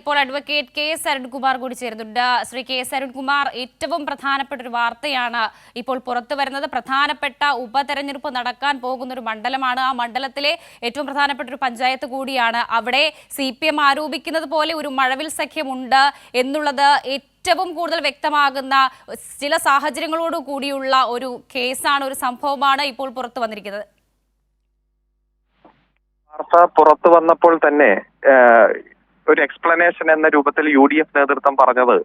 ഇപ്പോൾ advocate K S Arunkumar കൂടി ചേരുന്നുണ്ട്. ശ്രീ കെ എസ് അരുൺകുമാർ ഏറ്റവും പ്രധാനപ്പെട്ട ഒരു വാർത്തയാണ് ഇപ്പോൾ പുറത്തു വരുന്നത്. പ്രധാനപ്പെട്ട ഉപതെരഞ്ഞെടുപ്പ് നടക്കാൻ പോകുന്ന ഒരു മണ്ഡലമാണ്. ആ മണ്ഡലത്തിലെ ഏറ്റവും പ്രധാനപ്പെട്ട ഒരു പഞ്ചായത്ത് കൂടിയാണ്. അവിടെ സി ആരോപിക്കുന്നത് പോലെ ഒരു മഴവിൽ സഖ്യമുണ്ട് എന്നുള്ളത് ഏറ്റവും കൂടുതൽ വ്യക്തമാകുന്ന ചില സാഹചര്യങ്ങളോട് കൂടിയുള്ള ഒരു കേസാണ് ഒരു സംഭവമാണ് ഇപ്പോൾ പുറത്തു വന്നിരിക്കുന്നത്. വാർത്ത പുറത്തു വന്നപ്പോൾ തന്നെ ഒരു എക്സ്പ്ലനേഷൻ എന്ന രൂപത്തിൽ യു ഡി എഫ് നേതൃത്വം പറഞ്ഞത്.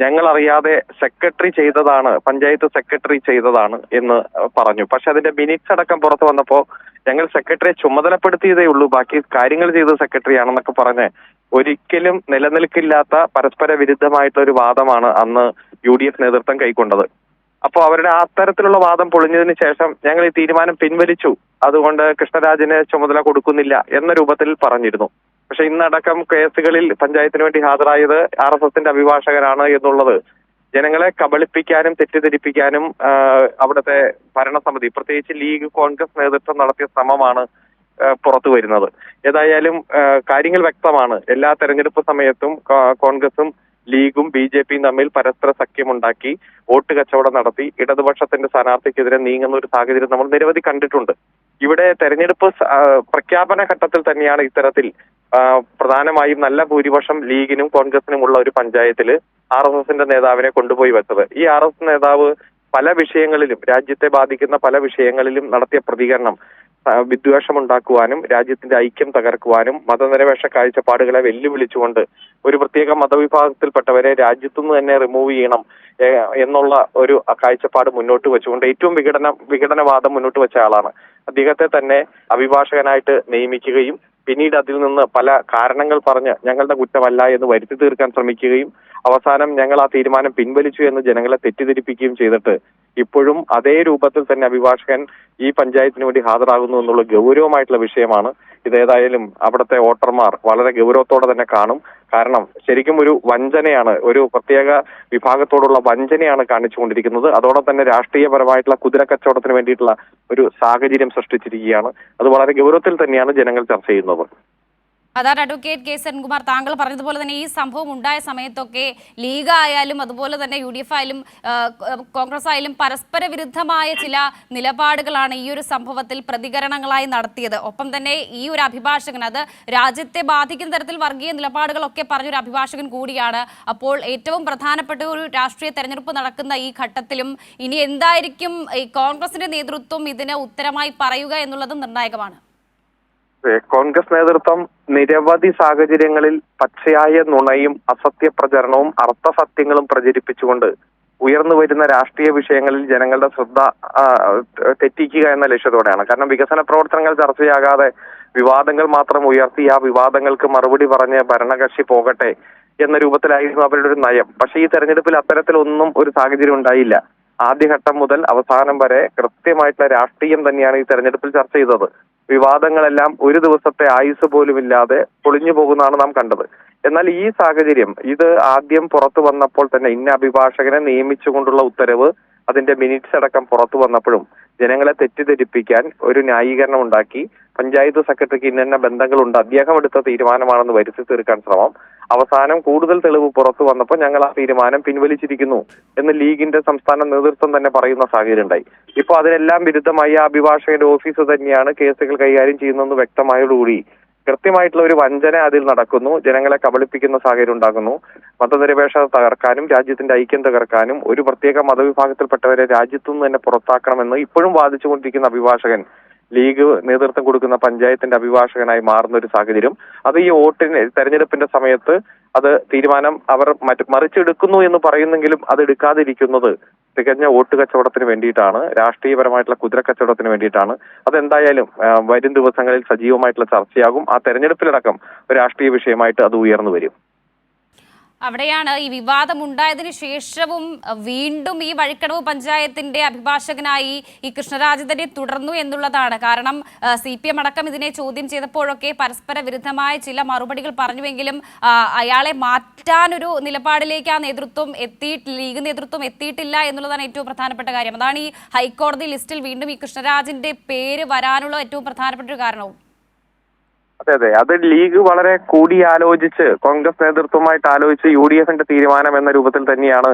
ഞങ്ങൾ അറിയാതെ സെക്രട്ടറി ചെയ്തതാണ് പഞ്ചായത്ത് സെക്രട്ടറി ചെയ്തതാണ് എന്ന് പറഞ്ഞു. പക്ഷെ അതിന്റെ മിനിറ്റ്സ് അടക്കം പുറത്തു വന്നപ്പോ ഞങ്ങൾ സെക്രട്ടറിയെ ചുമതലപ്പെടുത്തിയതേ ഉള്ളൂ. ബാക്കി കാര്യങ്ങൾ ചെയ്ത സെക്രട്ടറി ആണെന്നൊക്കെ പറഞ്ഞ് ഒരിക്കലും നിലനിൽക്കില്ലാത്ത പരസ്പര വിരുദ്ധമായിട്ടുള്ള ഒരു വാദമാണ് അന്ന് യു ഡി എഫ് നേതൃത്വം കൈക്കൊണ്ടത്. അപ്പോൾ അവരുടെ ആ തരത്തിലുള്ള വാദം പൊളിഞ്ഞതിന് ശേഷം ഞങ്ങൾ ഈ തീരുമാനം പിൻവലിച്ചു. അതുകൊണ്ട് കൃഷ്ണരാജിന് ചുമതല കൊടുക്കുന്നില്ല എന്ന രൂപത്തിൽ പറഞ്ഞിരുന്നു. പക്ഷെ ഇന്നടക്കം കേസുകളിൽ പഞ്ചായത്തിന് വേണ്ടി ഹാജരായത് ആർ എസ് എസിന്റെ അഭിഭാഷകരാണ് എന്നുള്ളത്. ജനങ്ങളെ കബളിപ്പിക്കാനും തെറ്റിദ്ധരിപ്പിക്കാനും അവിടുത്തെ ഭരണസമിതി പ്രത്യേകിച്ച് ലീഗ് കോൺഗ്രസ് നേതൃത്വം നടത്തിയ ശ്രമമാണ് പുറത്തു വരുന്നത്. ഏതായാലും കാര്യങ്ങൾ വ്യക്തമാണ്. എല്ലാ തെരഞ്ഞെടുപ്പ് സമയത്തും കോൺഗ്രസും ലീഗും ബി ജെ പിയും തമ്മിൽ പരസ്പര സഖ്യമുണ്ടാക്കി വോട്ട് കച്ചവടം നടത്തി ഇടതുപക്ഷത്തിന്റെ സ്ഥാനാർത്ഥിക്കെതിരെ നീങ്ങുന്ന ഒരു സാഹചര്യം നമ്മൾ നിരവധി കണ്ടിട്ടുണ്ട്. ഇവിടെ തെരഞ്ഞെടുപ്പ് പ്രഖ്യാപന ഘട്ടത്തിൽ തന്നെയാണ് ഇത്തരത്തിൽ പ്രധാനമായും നല്ല ഭൂരിപക്ഷം ലീഗിനും കോൺഗ്രസിനും ഉള്ള ഒരു പഞ്ചായത്തിൽ ആർ എസ് എസിന്റെ നേതാവിനെ കൊണ്ടുപോയി വെച്ചത്. ഈ ആർ എസ് നേതാവ് പല വിഷയങ്ങളിലും രാജ്യത്തെ ബാധിക്കുന്ന പല വിഷയങ്ങളിലും നടത്തിയ പ്രതികരണം വിദ്വേഷമുണ്ടാക്കുവാനും രാജ്യത്തിന്റെ ഐക്യം തകർക്കുവാനും മതനിരപേക്ഷ കാഴ്ചപ്പാടുകളെ വെല്ലുവിളിച്ചുകൊണ്ട് ഒരു പ്രത്യേക മതവിഭാഗത്തിൽപ്പെട്ടവരെ രാജ്യത്തുനിന്ന് തന്നെ റിമൂവ് ചെയ്യണം എന്നുള്ള ഒരു കാഴ്ചപ്പാട് മുന്നോട്ട് വെച്ചുകൊണ്ട് ഏറ്റവും വിഘടന വിഘടനവാദം മുന്നോട്ട് വെച്ച ആളാണ്. അദ്ദേഹത്തെ തന്നെ അഭിഭാഷകനായിട്ട് നിയമിക്കുകയും പിന്നീട് അതിൽ നിന്ന് പല കാരണങ്ങൾ പറഞ്ഞ് ഞങ്ങളുടെ കുറ്റമല്ല എന്ന് വരുത്തി തീർക്കാൻ ശ്രമിക്കുകയും അവസാനം ഞങ്ങൾ ആ തീരുമാനം പിൻവലിച്ചു എന്ന് ജനങ്ങളെ തെറ്റിദ്ധരിപ്പിക്കുകയും ചെയ്തിട്ട് ഇപ്പോഴും അതേ രൂപത്തിൽ തന്നെ അഭിഭാഷകൻ ഈ പഞ്ചായത്തിന് വേണ്ടി ഹാജരാകുന്നു എന്നുള്ള ഗൗരവമായിട്ടുള്ള വിഷയമാണ്. ഇതേതായാലും അവിടുത്തെ വോട്ടർമാർ വളരെ ഗൗരവത്തോടെ തന്നെ കാണും. കാരണം ശരിക്കും ഒരു വഞ്ചനയാണ് ഒരു പ്രത്യേക വിഭാഗത്തോടുള്ള വഞ്ചനയാണ് കാണിച്ചുകൊണ്ടിരിക്കുന്നത്. അതോടൊപ്പം തന്നെ രാഷ്ട്രീയപരമായിട്ടുള്ള കുതിര കച്ചവടത്തിന് വേണ്ടിയിട്ടുള്ള ഒരു സാഹചര്യം സൃഷ്ടിച്ചിരിക്കുകയാണ്. അത് വളരെ ഗൗരവത്തിൽ തന്നെയാണ് ജനങ്ങൾ ചർച്ച ചെയ്യുന്നത്. അതാണ് അഡ്വക്കേറ്റ് കെ സെൻകുമാർ താങ്കൾ പറഞ്ഞതുപോലെ തന്നെ ഈ സംഭവം ഉണ്ടായ സമയത്തൊക്കെ ലീഗ് ആയാലും അതുപോലെ തന്നെ യു ഡി എഫ് ആയാലും കോൺഗ്രസ് ആയാലും പരസ്പര വിരുദ്ധമായ ചില നിലപാടുകളാണ് ഈ ഒരു സംഭവത്തിൽ പ്രതികരണങ്ങളായി നടത്തിയത്. ഒപ്പം തന്നെ ഈ ഒരു അഭിഭാഷകൻ അത് രാജ്യത്തെ ബാധിക്കുന്ന തരത്തിൽ വർഗീയ നിലപാടുകളൊക്കെ പറഞ്ഞൊരു അഭിഭാഷകൻ കൂടിയാണ്. അപ്പോൾ ഏറ്റവും പ്രധാനപ്പെട്ട ഒരു രാഷ്ട്രീയ തെരഞ്ഞെടുപ്പ് നടക്കുന്ന ഈ ഘട്ടത്തിലും ഇനി എന്തായിരിക്കും ഈ കോൺഗ്രസിന്റെ നേതൃത്വം ഇതിന് ഉത്തരമായി പറയുക എന്നുള്ളത് നിർണായകമാണ്. കോൺഗ്രസ് നേതൃത്വം നിരവധി സാഹചര്യങ്ങളിൽ പച്ചയായ നുണയും അസത്യ പ്രചരണവും അർത്ഥസത്യങ്ങളും പ്രചരിപ്പിച്ചുകൊണ്ട് ഉയർന്നു വരുന്ന രാഷ്ട്രീയ വിഷയങ്ങളിൽ ജനങ്ങളുടെ ശ്രദ്ധ തെറ്റിക്കുക എന്ന ലക്ഷ്യത്തോടെയാണ്. കാരണം വികസന പ്രവർത്തനങ്ങൾ ചർച്ചയാകാതെ വിവാദങ്ങൾ മാത്രം ഉയർത്തി ആ വിവാദങ്ങൾക്ക് മറുപടി പറഞ്ഞ് ഭരണകക്ഷി പോകട്ടെ എന്ന രൂപത്തിലായിരുന്നു അവരുടെ ഒരു നയം. പക്ഷേ ഈ തെരഞ്ഞെടുപ്പിൽ അത്തരത്തിലൊന്നും ഒരു സാഹചര്യം ഉണ്ടായില്ല. ആദ്യഘട്ടം മുതൽ അവസാനം വരെ കൃത്യമായിട്ടുള്ള രാഷ്ട്രീയം തന്നെയാണ് ഈ തെരഞ്ഞെടുപ്പിൽ ചർച്ച ചെയ്തത്. വിവാദങ്ങളെല്ലാം ഒരു ദിവസത്തെ ആയുസ് പോലും ഇല്ലാതെ പൊളിഞ്ഞു പോകുന്നതാണ് നാം കണ്ടത്. എന്നാൽ ഈ സാഹചര്യം ഇത് ആദ്യം പുറത്തു വന്നപ്പോൾ തന്നെ ഇന്ന അഭിഭാഷകനെ നിയമിച്ചുകൊണ്ടുള്ള ഉത്തരവ് അതിന്റെ മിനിറ്റ്സ് അടക്കം പുറത്തു വന്നപ്പോഴും ജനങ്ങളെ തെറ്റിദ്ധരിപ്പിക്കാൻ ഒരു ന്യായീകരണം ഉണ്ടാക്കി. പഞ്ചായത്ത് സെക്രട്ടറിക്ക് ഇന്ന ബന്ധങ്ങളുണ്ട്. അദ്ദേഹം എടുത്ത തീരുമാനമാണെന്ന് വരുത്തി തീർക്കാൻ ശ്രമം. അവസാനം കൂടുതൽ തെളിവ് പുറത്തു വന്നപ്പോൾ ഞങ്ങൾ ആ തീരുമാനം പിൻവലിച്ചിരിക്കുന്നു എന്ന് ലീഗിന്റെ സംസ്ഥാന നേതൃത്വം തന്നെ പറയുന്ന സാഹചര്യം ഉണ്ടായി ഇപ്പൊ അതിനെല്ലാം വിരുദ്ധമായി ആ അഭിഭാഷകന്റെ ഓഫീസ് തന്നെയാണ് കേസുകൾ കൈകാര്യം ചെയ്യുന്നതെന്ന് വ്യക്തമായതോടുകൂടി കൃത്യമായിട്ടുള്ള ഒരു വഞ്ചന അതിൽ നടക്കുന്നു. ജനങ്ങളെ കബളിപ്പിക്കുന്ന സാഹചര്യം ഉണ്ടാകുന്നു. മതനിരപേക്ഷത തകർക്കാനും രാജ്യത്തിന്റെ ഐക്യം തകർക്കാനും ഒരു പ്രത്യേക മതവിഭാഗത്തിൽപ്പെട്ടവരെ രാജ്യത്തു നിന്ന് തന്നെ പുറത്താക്കണമെന്ന് ഇപ്പോഴും വാദിച്ചുകൊണ്ടിരിക്കുന്ന അഭിഭാഷകൻ ലീഗ് നേതൃത്വം കൊടുക്കുന്ന പഞ്ചായത്തിന്റെ അഭിഭാഷകനായി മാറുന്ന ഒരു സാഹചര്യം. അത് ഈ വോട്ടിന് തെരഞ്ഞെടുപ്പിന്റെ സമയത്ത് അത് തീരുമാനം അവർ മറ്റ് മറിച്ചെടുക്കുന്നു എന്ന് പറയുന്നെങ്കിലും അത് എടുക്കാതിരിക്കുന്നത് തികഞ്ഞ വോട്ട് കച്ചവടത്തിന് വേണ്ടിയിട്ടാണ് രാഷ്ട്രീയപരമായിട്ടുള്ള കുതിര കച്ചവടത്തിന് വേണ്ടിയിട്ടാണ്. അതെന്തായാലും വരും ദിവസങ്ങളിൽ സജീവമായിട്ടുള്ള ചർച്ചയാകും. ആ തെരഞ്ഞെടുപ്പിലടക്കം രാഷ്ട്രീയ വിഷയമായിട്ട് അത് ഉയർന്നു വരും. അവിടെയാണ് ഈ വിവാദം ഉണ്ടായതിനു ശേഷവും വീണ്ടും ഈ വഴിക്കടവ് പഞ്ചായത്തിന്റെ അഭിഭാഷകനായി ഈ കൃഷ്ണരാജ് തന്നെ തുടർന്നു എന്നുള്ളതാണ്. കാരണം സി പി എം അടക്കം ഇതിനെ ചോദ്യം ചെയ്തപ്പോഴൊക്കെ പരസ്പര വിരുദ്ധമായ ചില മറുപടികൾ പറഞ്ഞുവെങ്കിലും അയാളെ മാറ്റാനൊരു നിലപാടിലേക്ക് ആ നേതൃത്വം എത്തി ലീഗ് നേതൃത്വം എത്തിയിട്ടില്ല എന്നുള്ളതാണ് ഏറ്റവും പ്രധാനപ്പെട്ട കാര്യം. അതാണ് ഈ ഹൈക്കോടതി ലിസ്റ്റിൽ വീണ്ടും ഈ കൃഷ്ണരാജിന്റെ പേര് വരാനുള്ള ഏറ്റവും പ്രധാനപ്പെട്ട ഒരു കാരണവും. അതെ അതെ. അത് ലീഗ് വളരെ കൂടിയാലോചിച്ച് കോൺഗ്രസ് നേതൃത്വമായിട്ട് ആലോചിച്ച് യു ഡി എഫിന്റെ തീരുമാനം എന്ന രൂപത്തിൽ തന്നെയാണ്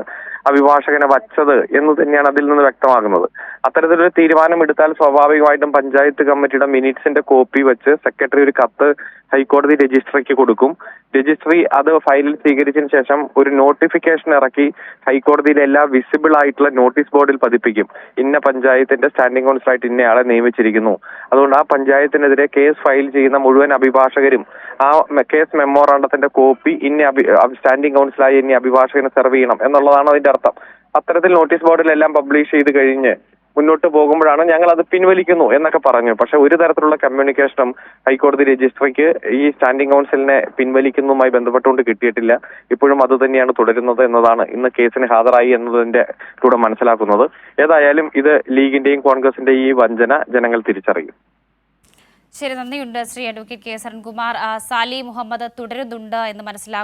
അഭിഭാഷകനെ വച്ചത് എന്ന് തന്നെയാണ് അതിൽ നിന്ന് വ്യക്തമാകുന്നത്. അത്തരത്തിലൊരു തീരുമാനം എടുത്താൽ സ്വാഭാവികമായിട്ടും പഞ്ചായത്ത് കമ്മിറ്റിയുടെ മിനിറ്റ്സിന്റെ കോപ്പി വെച്ച് സെക്രട്ടറി ഒരു കത്ത് ഹൈക്കോടതി രജിസ്ട്രിക്ക് കൊടുക്കും. രജിസ്ട്രി അത് ഫയലിൽ സ്വീകരിച്ചതിന് ശേഷം ഒരു നോട്ടിഫിക്കേഷൻ ഇറക്കി ഹൈക്കോടതിയിലെ എല്ലാ വിസിബിൾ ആയിട്ടുള്ള നോട്ടീസ് ബോർഡിൽ പതിപ്പിക്കും. ഇന്ന പഞ്ചായത്തിന്റെ സ്റ്റാൻഡിംഗ് കൗൺസിലായിട്ട് ഇന്നയാളെ നിയമിച്ചിരിക്കുന്നു. അതുകൊണ്ട് ആ പഞ്ചായത്തിനെതിരെ കേസ് ഫയൽ ചെയ്യുന്ന മുഴുവൻ അഭിഭാഷകരും ആ കേസ് മെമ്മോറാണ്ടത്തിന്റെ കോപ്പി ഇനി സ്റ്റാൻഡിംഗ് കൗൺസിലായി ഇനി അഭിഭാഷകനെ സെർവ് ചെയ്യണം എന്നുള്ളതാണ് അതിന്റെ അർത്ഥം. അത്തരത്തിൽ നോട്ടീസ് ബോർഡിലെല്ലാം പബ്ലിഷ് ചെയ്ത് കഴിഞ്ഞ് മുന്നോട്ട് പോകുമ്പോഴാണ് ഞങ്ങൾ അത് പിൻവലിക്കുന്നു എന്നൊക്കെ പറഞ്ഞു. പക്ഷെ ഒരു തരത്തിലുള്ള കമ്മ്യൂണിക്കേഷനും ഹൈക്കോടതി രജിസ്ട്രിക്ക് ഈ സ്റ്റാൻഡിംഗ് കൗൺസിലിനെ പിൻവലിക്കുന്നതുമായി ബന്ധപ്പെട്ടുകൊണ്ട് കിട്ടിയിട്ടില്ല. ഇപ്പോഴും അത് തന്നെയാണ് തുടരുന്നത് എന്നതാണ് ഇന്ന് കേസിന് ഹാജരായി എന്നതിന്റെ കൂടെ മനസ്സിലാക്കുന്നത്. ഏതായാലും ഇത് ലീഗിന്റെയും കോൺഗ്രസിന്റെയും ഈ വഞ്ചന ജനങ്ങൾ തിരിച്ചറിയും. ശരി നന്ദിയുണ്ട് Shri advocate K S Arunkumar. Sali Muhammad തുടരുന്നുണ്ട് എന്ന് മനസ്സിലാക്കുന്നു.